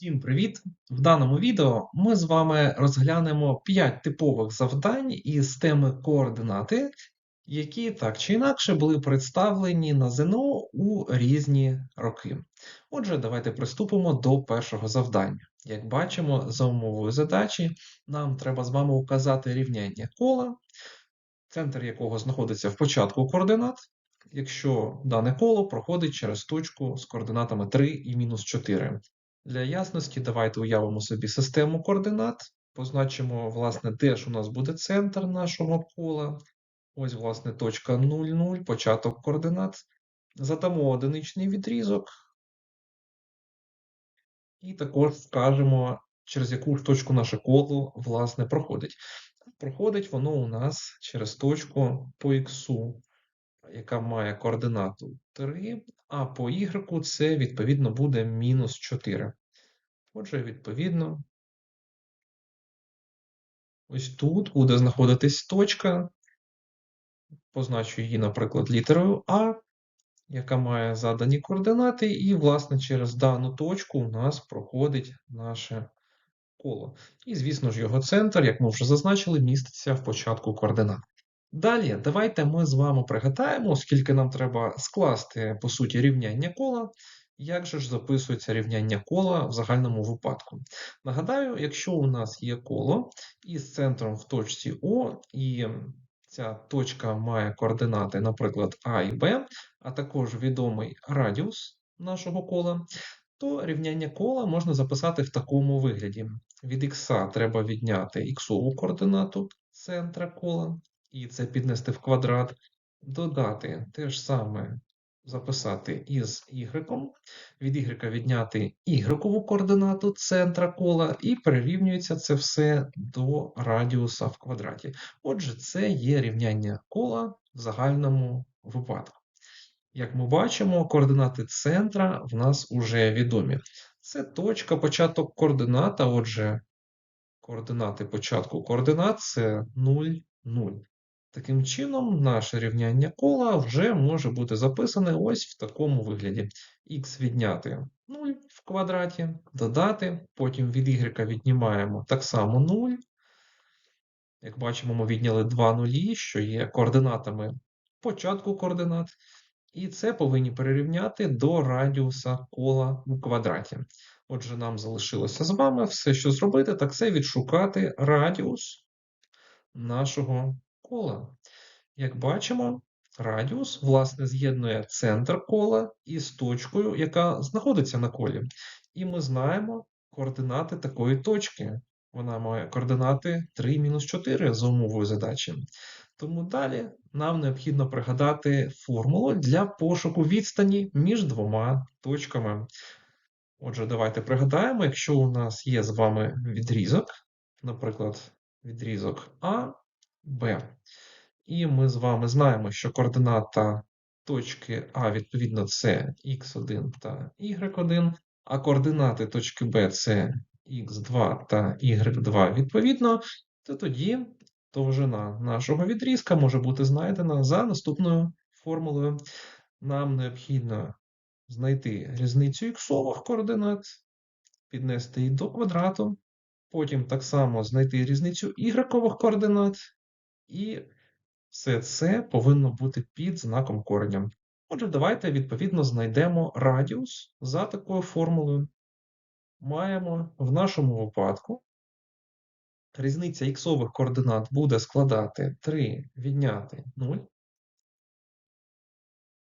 Всім привіт! В даному відео ми з вами розглянемо 5 типових завдань із теми координати, які так чи інакше були представлені на ЗНО у різні роки. Отже, давайте приступимо до першого завдання. Як бачимо, за умовою задачі нам треба з вами указати рівняння кола, центр якого знаходиться в початку координат, якщо дане коло проходить через точку з координатами 3 і мінус 4. Для ясності давайте уявимо собі систему координат, позначимо, власне, де ж у нас буде центр нашого кола. Ось, власне, точка 0, 0, початок координат. Задамо одиничний відрізок. І також скажемо, через яку ж точку наше коло, власне, проходить. Проходить воно у нас через точку по х, яка має координату 3, а по y це, відповідно, буде мінус 4. Отже, відповідно, ось тут буде знаходитись точка, позначу її, наприклад, літерою А, яка має задані координати, і, власне, через дану точку у нас проходить наше коло. І, звісно ж, його центр, як ми вже зазначили, міститься в початку координат. Далі, давайте ми з вами пригадаємо, оскільки нам треба скласти, по суті, рівняння кола, як же ж записується рівняння кола в загальному випадку? Нагадаю, якщо у нас є коло із центром в точці О, і ця точка має координати, наприклад, А і Б, а також відомий радіус нашого кола, то рівняння кола можна записати в такому вигляді. Від х треба відняти іксову координату центра кола, і це піднести в квадрат, додати те ж саме записати із y, від y відняти y координату центра кола, і перерівнюється це все до радіуса в квадраті. Отже, це є рівняння кола в загальному випадку. Як ми бачимо, координати центра в нас вже відомі. Це точка початок координата, отже, координати початку координат це 0, 0. Таким чином, наше рівняння кола вже може бути записане ось в такому вигляді. Х відняти 0 в квадраті, додати, потім від y віднімаємо так само 0. Як бачимо, ми відняли два нулі, що є координатами початку координат. І це повинні перерівняти до радіуса кола у квадраті. Отже, нам залишилося з вами все, що зробити, так це відшукати радіус нашого кола. Як бачимо, радіус, власне, з'єднує центр кола із точкою, яка знаходиться на колі. І ми знаємо координати такої точки. Вона має координати 3 мінус 4 за умовою задачі. Тому далі нам необхідно пригадати формулу для пошуку відстані між двома точками. Отже, давайте пригадаємо, якщо у нас є з вами відрізок, наприклад, відрізок А, Б. І ми з вами знаємо, що координата точки А, відповідно, це x1 та y1, а координати точки Б це x2 та y2 відповідно, то тоді довжина нашого відрізка може бути знайдена за наступною формулою. Нам необхідно знайти різницю іксових координат, піднести її до квадрату, потім так само знайти різницю ігрекових координат і все це повинно бути під знаком кореня. Отже, давайте, відповідно, знайдемо радіус за такою формулою. Маємо в нашому випадку різниця іксових координат буде складати 3 відняти 0.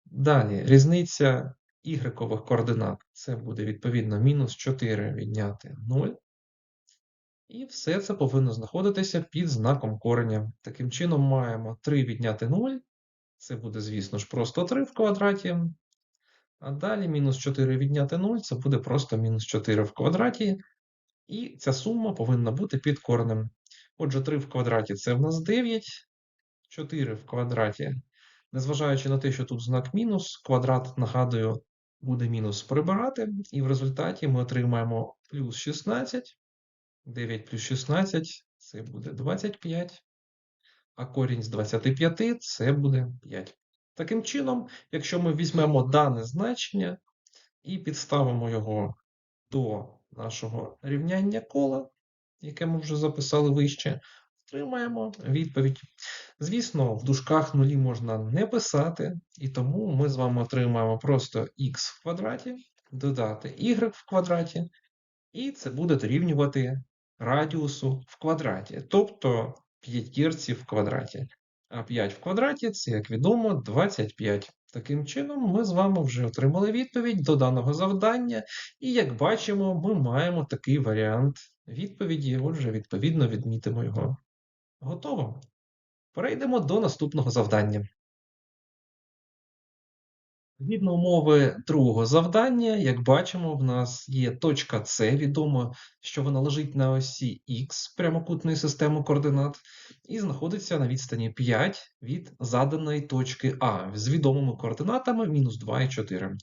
Далі різниця ігрекових координат це буде відповідно мінус 4 відняти 0. І все це повинно знаходитися під знаком кореня. Таким чином, маємо 3 відняти 0. Це буде, звісно ж, просто 3 в квадраті. А далі мінус 4 відняти 0 це буде просто мінус 4 в квадраті. І ця сума повинна бути під коренем. Отже, 3 в квадраті це в нас 9, 4 в квадраті. Незважаючи на те, що тут знак мінус, квадрат, нагадую, буде мінус прибирати, і в результаті ми отримаємо плюс 16. 9 плюс 16 це буде 25, а корінь з 25 це буде 5. Таким чином, якщо ми візьмемо дане значення і підставимо його до нашого рівняння кола, яке ми вже записали вище, отримаємо відповідь. Звісно, в дужках нулі можна не писати, і тому ми з вами отримаємо просто х в квадраті, додати y в квадраті, і це буде дорівнювати радіусу в квадраті, тобто п'ятірці в квадраті. А 5 в квадраті це, як відомо, 25. Таким чином, ми з вами вже отримали відповідь до даного завдання, і як бачимо, ми маємо такий варіант відповіді, отже, відповідно відмітимо його. Готово. Перейдемо до наступного завдання. Згідно умови другого завдання, як бачимо, в нас є точка С, відомо, що вона лежить на осі Х прямокутної системи координат, і знаходиться на відстані 5 від заданої точки А з відомими координатами мінус 2 і 4.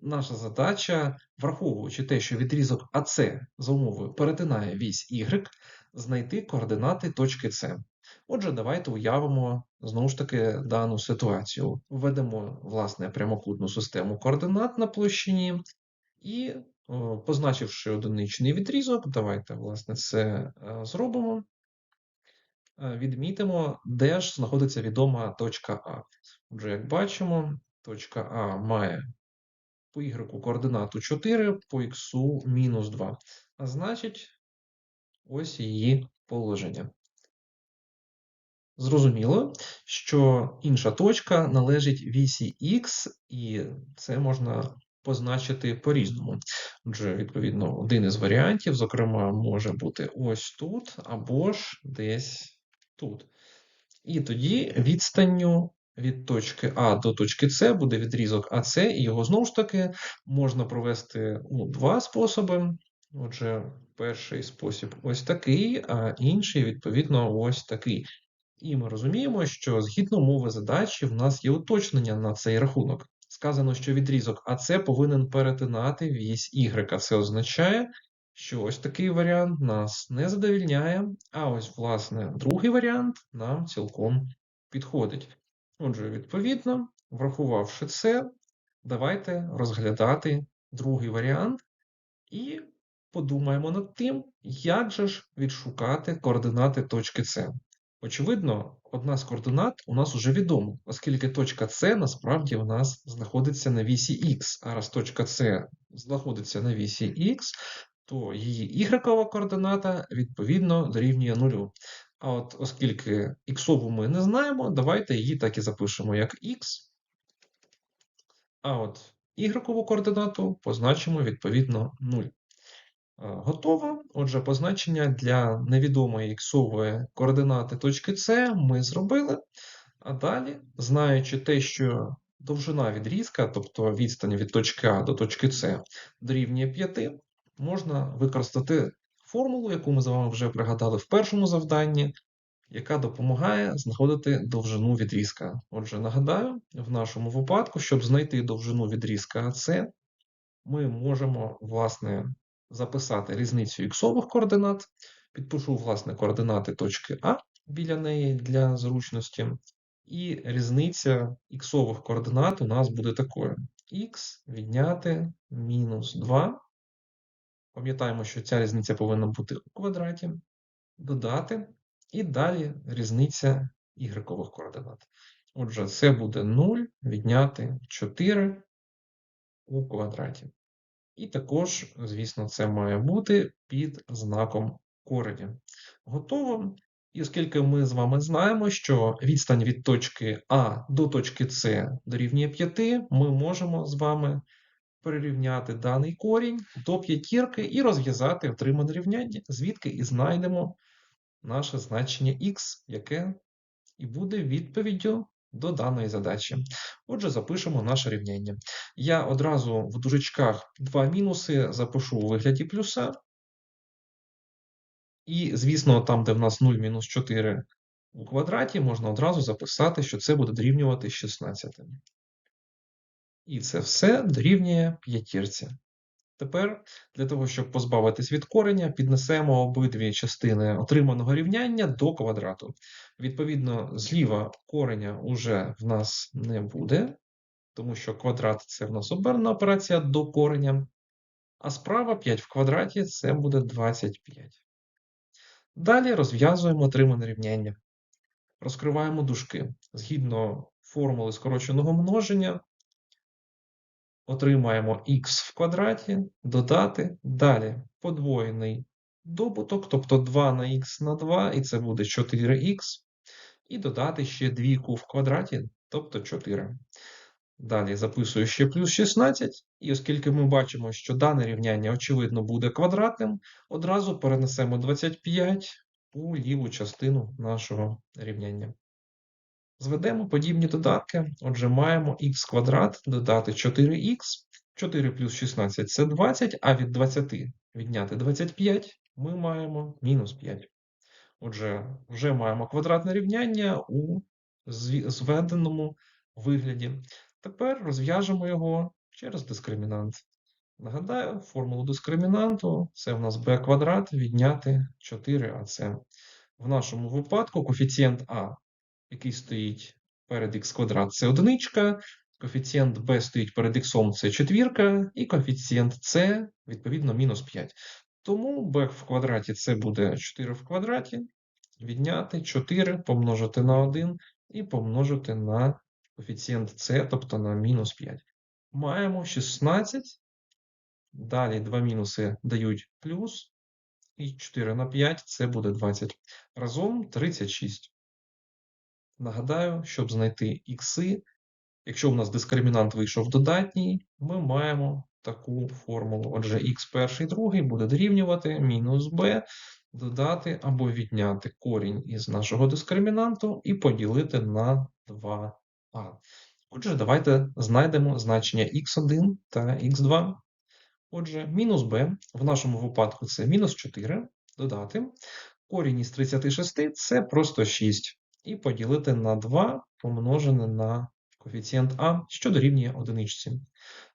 Наша задача, враховуючи те, що відрізок АС за умовою перетинає вісь Y, знайти координати точки С. Отже, давайте уявимо знову ж таки дану ситуацію. Введемо, власне, прямокутну систему координат на площині і, позначивши одиничний відрізок, давайте, власне, це е, зробимо. Е, відмітимо, де ж знаходиться відома точка А. Отже, як бачимо, точка А має по y координату 4, по х мінус 2. А значить, ось її положення. Зрозуміло, що інша точка належить вісі Х, і це можна позначити по-різному. Отже, відповідно, один із варіантів, зокрема, може бути ось тут, або ж десь тут. І тоді відстанню від точки А до точки С буде відрізок АС, і його знову ж таки можна провести у два способи. Отже, перший спосіб ось такий, а інший, відповідно, ось такий. І ми розуміємо, що згідно умови задачі в нас є уточнення на цей рахунок. Сказано, що відрізок АС повинен перетинати вісь Y. Це означає, що ось такий варіант нас не задовільняє, а ось, власне, другий варіант нам цілком підходить. Отже, відповідно, врахувавши це, давайте розглядати другий варіант і подумаємо над тим, як же ж відшукати координати точки С. Очевидно, одна з координат у нас уже відома, оскільки точка С насправді у нас знаходиться на вісі Х, а раз точка С знаходиться на вісі Х, то її y координата відповідно дорівнює нулю. А от оскільки х ми не знаємо, давайте її так і запишемо як х. А от y координату позначимо відповідно 0. Готово. Отже, позначення для невідомої іксової координати точки С ми зробили. А далі, знаючи те, що довжина відрізка, тобто відстань від точки А до точки С, дорівнює 5, можна використати формулу, яку ми з вами вже пригадали в першому завданні, яка допомагає знаходити довжину відрізка. Отже, нагадаю, в нашому випадку, щоб знайти довжину відрізка АС, ми можемо, власне, записати різницю іксових координат, підпишу, власне, координати точки А біля неї для зручності. І різниця іксових координат у нас буде такою: х відняти мінус 2. Пам'ятаємо, що ця різниця повинна бути у квадраті, додати, і далі різниця ігрекових координат. Отже, це буде 0 відняти 4 у квадраті. І також, звісно, це має бути під знаком кореня. Готово. І оскільки ми з вами знаємо, що відстань від точки А до точки С дорівнює 5, ми можемо з вами перерівняти даний корінь до п'ятірки і розв'язати отримане рівняння, звідки і знайдемо наше значення х, яке і буде відповіддю до даної задачі. Отже, запишемо наше рівняння. Я одразу в дужечках два мінуси запишу у вигляді плюса. І, звісно, там, де в нас 0 мінус 4 у квадраті, можна одразу записати, що це буде дорівнювати 16. І це все дорівнює п'ятірці. Тепер для того, щоб позбавитись від кореня, піднесемо обидві частини отриманого рівняння до квадрату. Відповідно, зліва кореня вже в нас не буде, тому що квадрат це в нас обернена операція до кореня. А справа 5 в квадраті це буде 25. Далі розв'язуємо отримане рівняння. Розкриваємо дужки. Згідно формули скороченого множення, отримаємо х в квадраті, додати, далі подвоєний добуток, тобто 2 на х на 2, і це буде 4х, і додати ще двійку в квадраті, тобто 4. Далі записую ще плюс 16, і оскільки ми бачимо, що дане рівняння, очевидно, буде квадратним, одразу перенесемо 25 у ліву частину нашого рівняння. Зведемо подібні додатки. Отже, маємо х квадрат додати 4х, 4 плюс 16 це 20, а від 20 відняти 25 ми маємо мінус 5. Отже, вже маємо квадратне рівняння у зведеному вигляді. Тепер розв'яжемо його через дискримінант. Нагадаю, формулу дискримінанту це в нас b квадрат відняти 4ac. В нашому випадку коефіцієнт А, який стоїть перед х квадрат, це одиничка, коефіцієнт b стоїть перед х, це четвірка, і коефіцієнт c, відповідно, мінус 5. Тому b в квадраті це буде 4 в квадраті, відняти 4 помножити на 1 і помножити на коефіцієнт c, тобто на мінус 5. Маємо 16. Далі два мінуси дають плюс. І 4 на 5 це буде 20. Разом 36. Нагадаю, щоб знайти ікси, якщо у нас дискримінант вийшов додатній, ми маємо таку формулу. Отже, х перший другий буде дорівнювати мінус b, додати або відняти корінь із нашого дискримінанту і поділити на 2 а. Отже, давайте знайдемо значення х1 та х2. Отже, мінус b в нашому випадку це мінус 4 додати. Корінь із 36 це просто 6. І поділити на 2 помножене на коефіцієнт А, що дорівнює одиничці.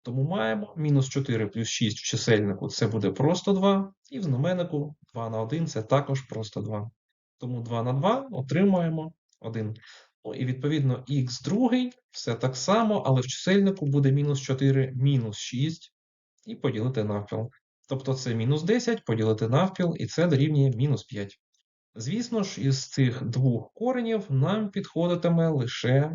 Тому маємо мінус 4 плюс 6 в чисельнику це буде просто 2, і в знаменнику 2 на 1 це також просто 2. Тому 2 на 2 отримаємо 1. Ну і відповідно х другий, все так само, але в чисельнику буде мінус 4 мінус 6 і поділити навпіл. Тобто це мінус 10 поділити навпіл, і це дорівнює мінус 5. Звісно ж, із цих двох коренів нам підходитиме лише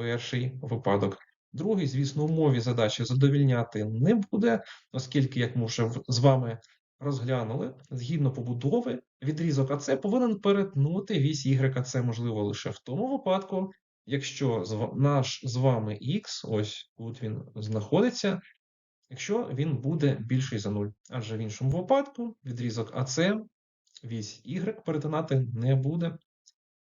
перший випадок. Другий, звісно, умові задачі задовільняти не буде, оскільки, як ми вже з вами розглянули, згідно побудови, відрізок АЦ повинен перетнути вісь YAC, можливо, лише в тому випадку, якщо наш з вами Х, ось тут він знаходиться, якщо він буде більший за 0. Адже в іншому випадку відрізок АЦ, вісь Y перетинати не буде.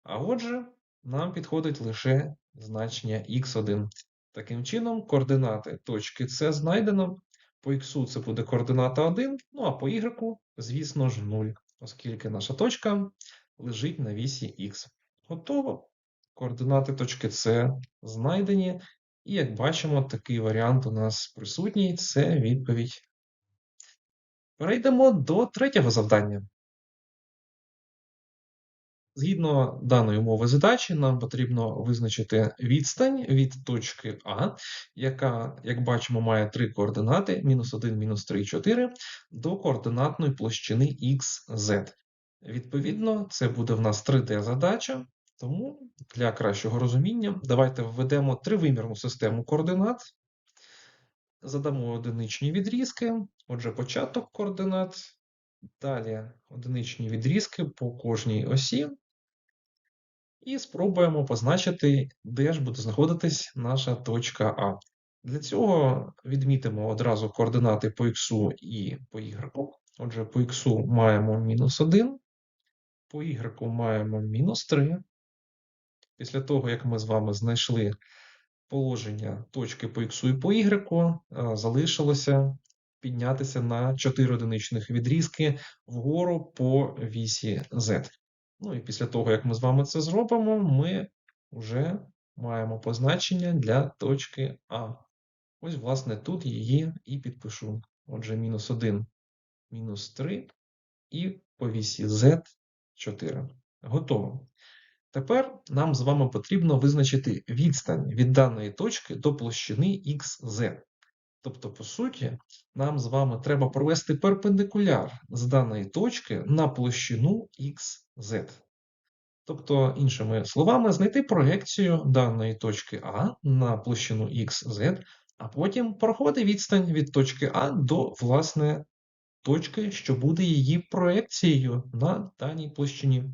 А отже, нам підходить лише значення х1. Таким чином, координати точки С знайдено. По х це буде координата 1, ну а по y, звісно ж, 0, оскільки наша точка лежить на вісі х. Готово. Координати точки С знайдені. І, як бачимо, такий варіант у нас присутній це відповідь. Перейдемо до третього завдання. Згідно даної умови задачі, нам потрібно визначити відстань від точки А, яка, як бачимо, має три координати: мінус 1, мінус 3, 4, до координатної площини XZ. Відповідно, це буде в нас 3D-задача, тому для кращого розуміння давайте введемо тривимірну систему координат, задамо одиничні відрізки, отже, початок координат. Далі одиничні відрізки по кожній осі, і спробуємо позначити, де ж буде знаходитись наша точка А. Для цього відмітимо одразу координати по х і по y. Отже, по х маємо мінус 1, по y маємо мінус 3. Після того, як ми з вами знайшли положення точки по х і по y, залишилося піднятися на 4 одиничних відрізки вгору по вісі z. Ну і після того, як ми з вами це зробимо, ми вже маємо позначення для точки А. Ось, власне, тут її і підпишу. Отже, мінус 1, мінус 3 і по вісі Z 4. Готово. Тепер нам з вами потрібно визначити відстань від даної точки до площини XZ. Тобто, по суті, нам з вами треба провести перпендикуляр з даної точки на площину XZ. Тобто, іншими словами, знайти проекцію даної точки А на площину XZ, а потім порахувати відстань від точки А до, власне, точки, що буде її проекцією на даній площині.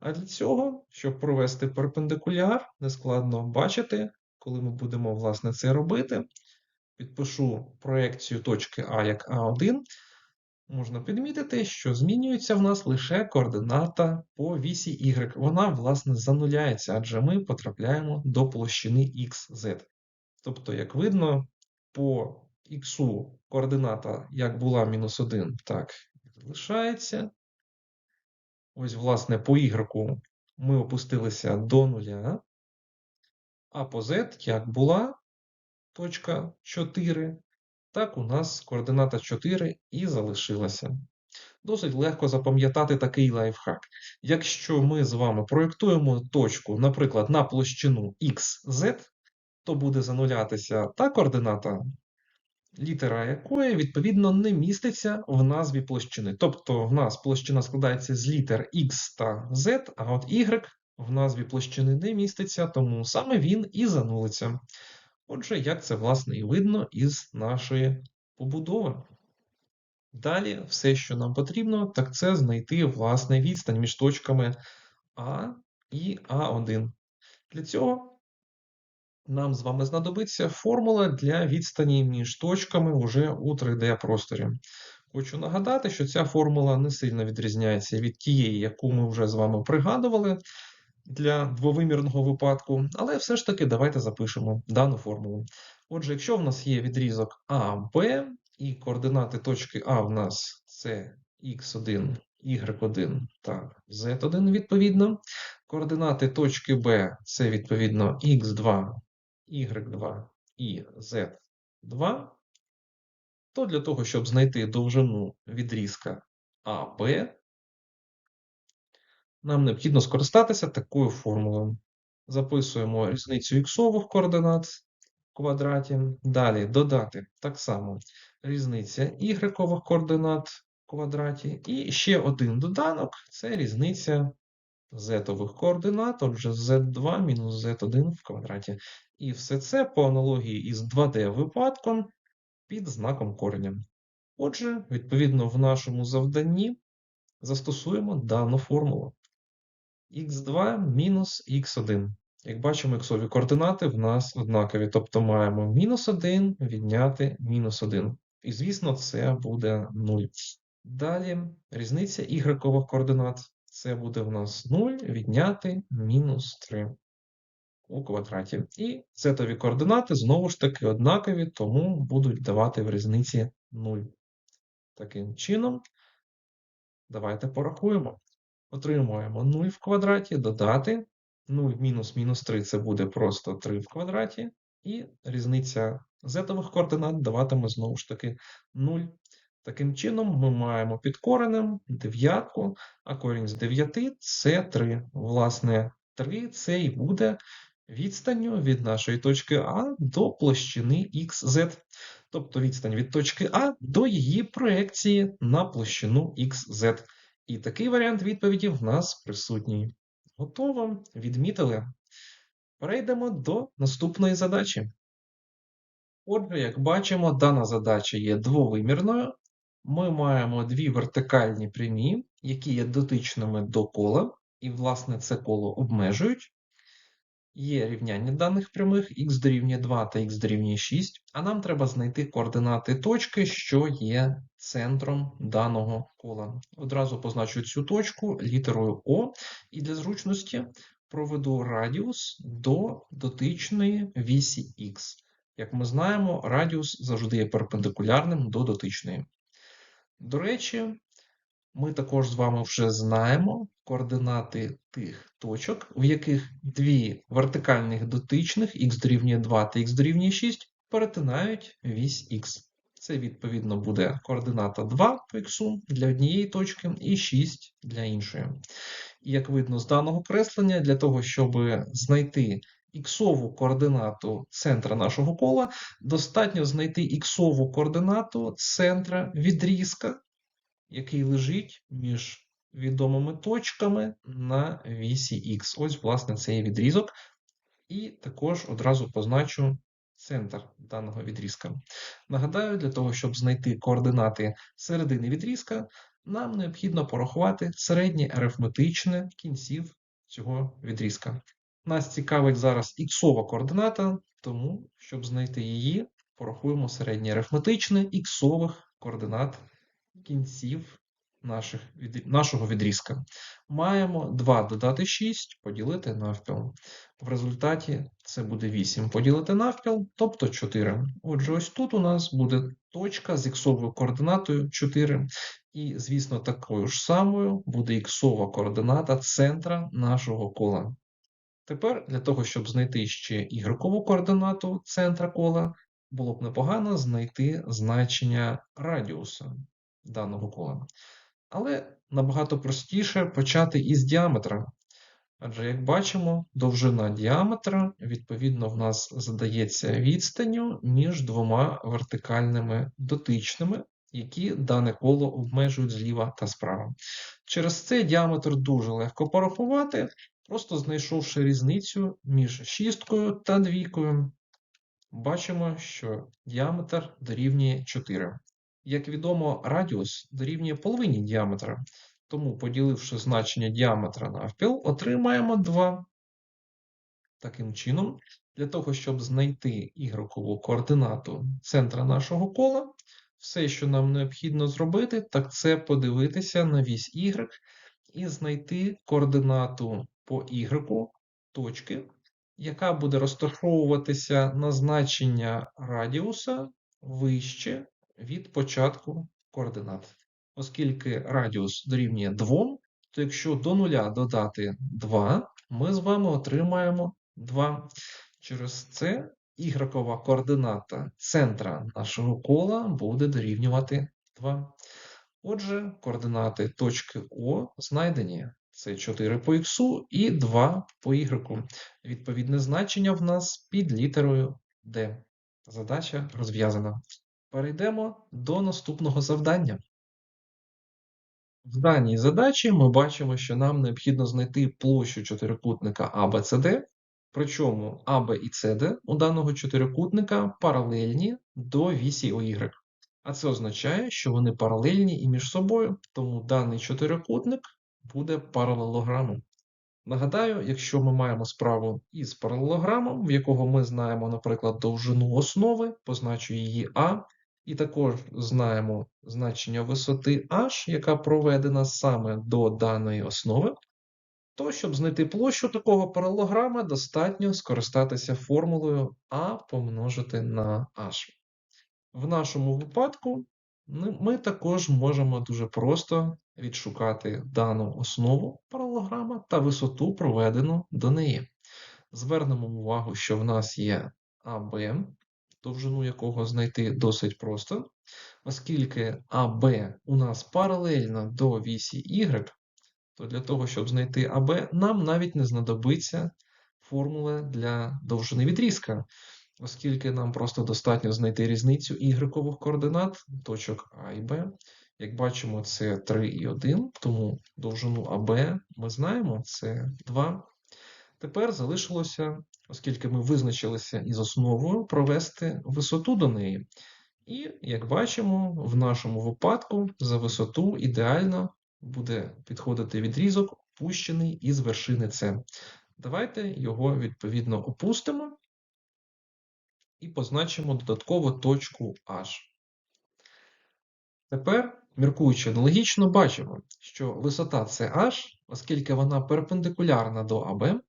А для цього, щоб провести перпендикуляр, нескладно бачити, коли ми будемо, власне, це робити. Підпишу проекцію точки А як А1, можна підмітити, що змінюється в нас лише координата по вісі Y. Вона, власне, зануляється, адже ми потрапляємо до площини XZ. Тобто, як видно, по Х координата як була мінус 1, так і залишається. Ось, власне, по Y ми опустилися до нуля, а по Z як була точка 4, так у нас координата 4 і залишилася. Досить легко запам'ятати такий лайфхак. Якщо ми з вами проєктуємо точку, наприклад, на площину XZ, то буде занулятися та координата, літера якої, відповідно, не міститься в назві площини. Тобто в нас площина складається з літер X та Z, а от Y в назві площини не міститься, тому саме він і занулиться. Отже, як це, власне, і видно із нашої побудови. Далі, все, що нам потрібно, так це знайти власне відстань між точками А і А1. Для цього нам з вами знадобиться формула для відстані між точками уже у 3D-просторі. Хочу нагадати, що ця формула не сильно відрізняється від тієї, яку ми вже з вами пригадували для двовимірного випадку, але все ж таки давайте запишемо дану формулу. Отже, якщо в нас є відрізок АБ, і координати точки А в нас це x1, y1 та z1 відповідно. Координати точки Б це відповідно x2, y2 і z2, то для того, щоб знайти довжину відрізка АБ, нам необхідно скористатися такою формулою. Записуємо різницю іксових координат в квадраті. Далі додати так само різниця ігрекових координат в квадраті. І ще один доданок це різниця зетових координат, отже, z2 мінус z1 в квадраті. І все це по аналогії із 2D-випадком під знаком кореня. Отже, відповідно, в нашому завданні застосуємо дану формулу x2 мінус x1. Як бачимо, іксові координати в нас однакові, тобто маємо мінус 1 відняти мінус 1. І, звісно, це буде 0. Далі різниця ігрекових координат. Це буде в нас 0 відняти мінус 3 у квадраті. І зетові координати знову ж таки однакові, тому будуть давати в різниці 0. Таким чином, давайте порахуємо. Отримуємо 0 в квадраті, додати 0 мінус мінус 3 це буде просто 3 в квадраті, і різниця зетових координат даватиме знову ж таки 0. Таким чином, ми маємо під коренем дев'ятку, а корінь з 9 це 3. Власне, 3 це і буде відстанню від нашої точки А до площини XZ. Тобто відстань від точки А до її проекції на площину XZ. І такий варіант відповіді в нас присутній. Готово, відмітили. Перейдемо до наступної задачі. Отже, як бачимо, дана задача є двовимірною. Ми маємо дві вертикальні прямі, які є дотичними до кола, і, власне, це коло обмежують. Є рівняння даних прямих х дорівнює 2 та х дорівнює 6, а нам треба знайти координати точки, що є центром даного кола. Одразу позначу цю точку літерою О, і для зручності проведу радіус до дотичної вісі х. Як ми знаємо, радіус завжди є перпендикулярним до дотичної. До речі, ми також з вами вже знаємо координати тих точок, в яких дві вертикальних дотичних х дорівнює 2 та х дорівнює 6 перетинають вісь х. Це, відповідно, буде координата 2 по х для однієї точки і 6 для іншої. І як видно з даного креслення, для того, щоб знайти іксову координату центра нашого кола, достатньо знайти іксову координату центра відрізка, який лежить між відомими точками на вісі х. Ось, власне, цей відрізок. І також одразу позначу центр даного відрізка. Нагадаю, для того, щоб знайти координати середини відрізка, нам необхідно порахувати середнє арифметичне кінців цього відрізка. Нас цікавить зараз іксова координата, тому, щоб знайти її, порахуємо середнє арифметичне іксових координат кінців наших, нашого відрізка. Маємо 2 додати 6 поділити навпіл. В результаті це буде 8 поділити навпіл, тобто 4. Отже, ось тут у нас буде точка з іксовою координатою 4. І, звісно, такою ж самою буде іксова координата центра нашого кола. Тепер для того, щоб знайти ще ігрокову координату центра кола, було б непогано знайти значення радіуса даного кола. Але набагато простіше почати із діаметра. Адже, як бачимо, довжина діаметра, відповідно, в нас задається відстанню між двома вертикальними дотичними, які дане коло обмежують зліва та справа. Через це діаметр дуже легко порахувати, просто знайшовши різницю між шісткою та двійкою, бачимо, що діаметр дорівнює 4. Як відомо, радіус дорівнює половині діаметра, тому, поділивши значення діаметра навпіл, отримаємо 2. Таким чином, для того, щоб знайти ігрокову координату центра нашого кола, все, що нам необхідно зробити, так це подивитися на вісь Y і знайти координату по Y точки, яка буде розташовуватися на значення радіуса вище від початку координат. Оскільки радіус дорівнює 2, то якщо до нуля додати 2, ми з вами отримаємо 2. Через це ігрокова координата центра нашого кола буде дорівнювати 2. Отже, координати точки О знайдені. Це 4 по х і 2 по y. Відповідне значення в нас під літерою D. Задача розв'язана. Перейдемо до наступного завдання. В даній задачі ми бачимо, що нам необхідно знайти площу чотирикутника ABCD, причому AB і CD у даного чотирикутника паралельні до вісі OY. А це означає, що вони паралельні і між собою, тому даний чотирикутник буде паралелограмом. Нагадаю, якщо ми маємо справу із паралелограмом, в якого ми знаємо, наприклад, довжину основи, позначу її А, і також знаємо значення висоти h, яка проведена саме до даної основи, то, щоб знайти площу такого паралелограма, достатньо скористатися формулою А помножити на h. В нашому випадку ми також можемо дуже просто відшукати дану основу паралелограма та висоту, проведену до неї. Звернемо увагу, що в нас є АБ, довжину якого знайти досить просто, оскільки АБ у нас паралельно до вісі Y, то для того, щоб знайти АБ, нам навіть не знадобиться формула для довжини відрізка, оскільки нам просто достатньо знайти різницю ігрекових координат точок А і Б. Як бачимо, це 3 і 1, тому довжину АБ ми знаємо, це 2. Тепер залишилося оскільки ми визначилися із основою провести висоту до неї. І, як бачимо, в нашому випадку за висоту ідеально буде підходити відрізок, пущений із вершини С. Давайте його відповідно опустимо і позначимо додатково точку H. Тепер, міркуючи аналогічно, бачимо, що висота CH, оскільки вона перпендикулярна до АБ,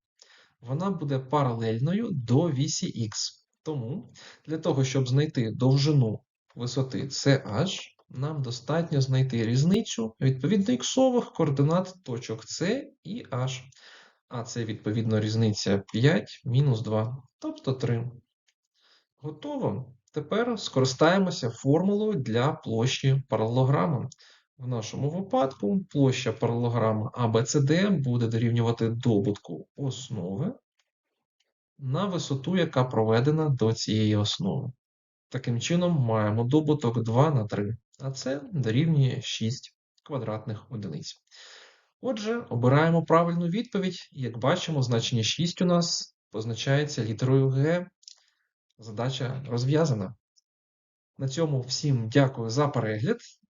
вона буде паралельною до вісі Х. Тому для того, щоб знайти довжину висоти CH, нам достатньо знайти різницю відповідно іксових координат точок С і H. А це відповідно різниця 5 мінус 2, тобто 3. Готово. Тепер скористаємося формулою для площі паралелограма. В нашому випадку площа паралелограма ABCD буде дорівнювати добутку основи на висоту, яка проведена до цієї основи. Таким чином, маємо добуток 2 на 3, а це дорівнює 6 квадратних одиниць. Отже, обираємо правильну відповідь. Як бачимо, значення 6 у нас позначається літерою Г. Задача розв'язана. На цьому всім дякую за перегляд